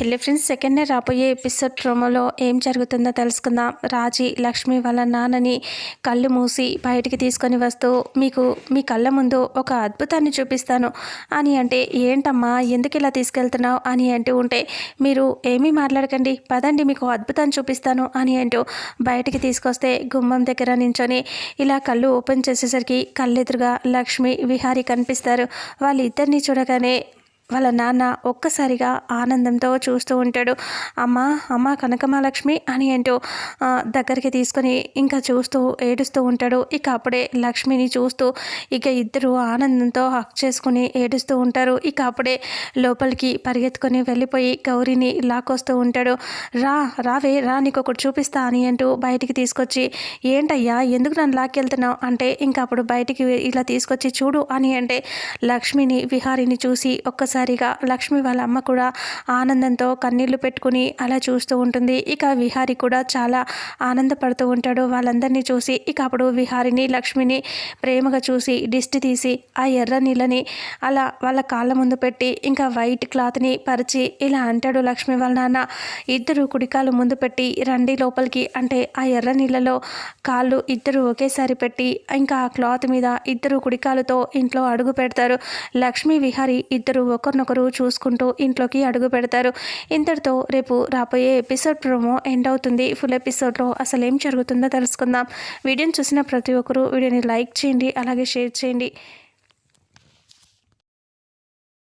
Hello friends second day రాబోయే episode ప్రోమోలో ఏం జరుగుతుందో తెలుసుకుందాం. రాజీ లక్ష్మి వాళ్ళ నాన్నని కళ్ళు మూసి బయటికి తీసుకొని వస్తూ మీకు మీ కళ్ళ ముందు ఒక అద్భుతాన్ని చూపిస్తాను. అని అంటే ఏంటమ్మా ఎందుకు ఇలా తీసుకెళ్తున్నావు? అని అంటూ ఉంటే మీరు ఏమీ మాట్లాడకండి పదండి మీకు అద్భుతాన్ని చూపిస్తాను. అని అంటూ బయటికి తీసుకొస్తే గుమ్మం దగ్గర నించొని ఇలా కళ్ళు ఓపెన్ చేసేసరికి కళ్ళెదురుగా లక్ష్మి విహారి కనిపిస్తారు. వాళ్ళిద్దరిని చూడగానే వాళ్ళ నాన్న ఒక్కసారిగా ఆనందంతో చూస్తూ ఉంటాడు. అమ్మ అమ్మ కనకమాలక్ష్మి అని అంటూ దగ్గరికి తీసుకొని ఇంకా చూస్తూ ఏడుస్తూ ఉంటాడు. ఇక అప్పుడే లక్ష్మిని చూస్తూ ఇక ఇద్దరు ఆనందంతో హక్ చేసుకుని ఏడుస్తూ ఉంటారు. ఇక అప్పుడే లోపలికి పరిగెత్తుకొని వెళ్ళిపోయి గౌరీని లాక్కొస్తూ ఉంటాడు. రా రావే రా నీకు ఒకటి చూపిస్తా అని అంటూ బయటికి తీసుకొచ్చి ఏంటయ్యా ఎందుకు నన్ను లాక్కెళ్తున్నావు? అంటే ఇంకా అప్పుడు బయటికి ఇలా తీసుకొచ్చి చూడు అని అంటే లక్ష్మిని విహారిని చూసి ఒక్కసారి ఒక్కసారిగా లక్ష్మి వాళ్ళ అమ్మ కూడా ఆనందంతో కన్నీళ్ళు పెట్టుకుని అలా చూస్తూ ఉంటుంది. ఇక విహారి కూడా చాలా ఆనందపడుతూ ఉంటాడు. వాళ్ళందరినీ చూసి ఇక అప్పుడు విహారిని లక్ష్మిని ప్రేమగా చూసి దిష్టి తీసి ఆ ఎర్ర నీళ్ళని అలా వాళ్ళ కాళ్ళ ముందు పెట్టి ఇంకా వైట్ క్లాత్ని పరిచి ఇలా అంటాడు లక్ష్మి వాళ్ళ నాన్న. ఇద్దరు కుడికాలు ముందు పెట్టి రండి లోపలికి అంటే ఆ ఎర్ర నీళ్ళలో కాళ్ళు ఇద్దరు ఒకేసారి పెట్టి ఇంకా ఆ క్లాత్ మీద ఇద్దరు కుడికాలతో ఇంట్లో అడుగు పెడతారు. లక్ష్మి విహారి ఇద్దరు ఒక ఒకరినొకరు చూసుకుంటూ ఇంట్లోకి అడుగు పెడతారు. ఇంతటితో రేపు రాబోయే ఎపిసోడ్ ప్రోమో ఎండ్ అవుతుంది. ఫుల్ ఎపిసోడ్లో అసలు ఏం జరుగుతుందో తెలుసుకుందాం. వీడియోని చూసిన ప్రతి ఒక్కరూ వీడియోని లైక్ చేయండి అలాగే షేర్ చేయండి.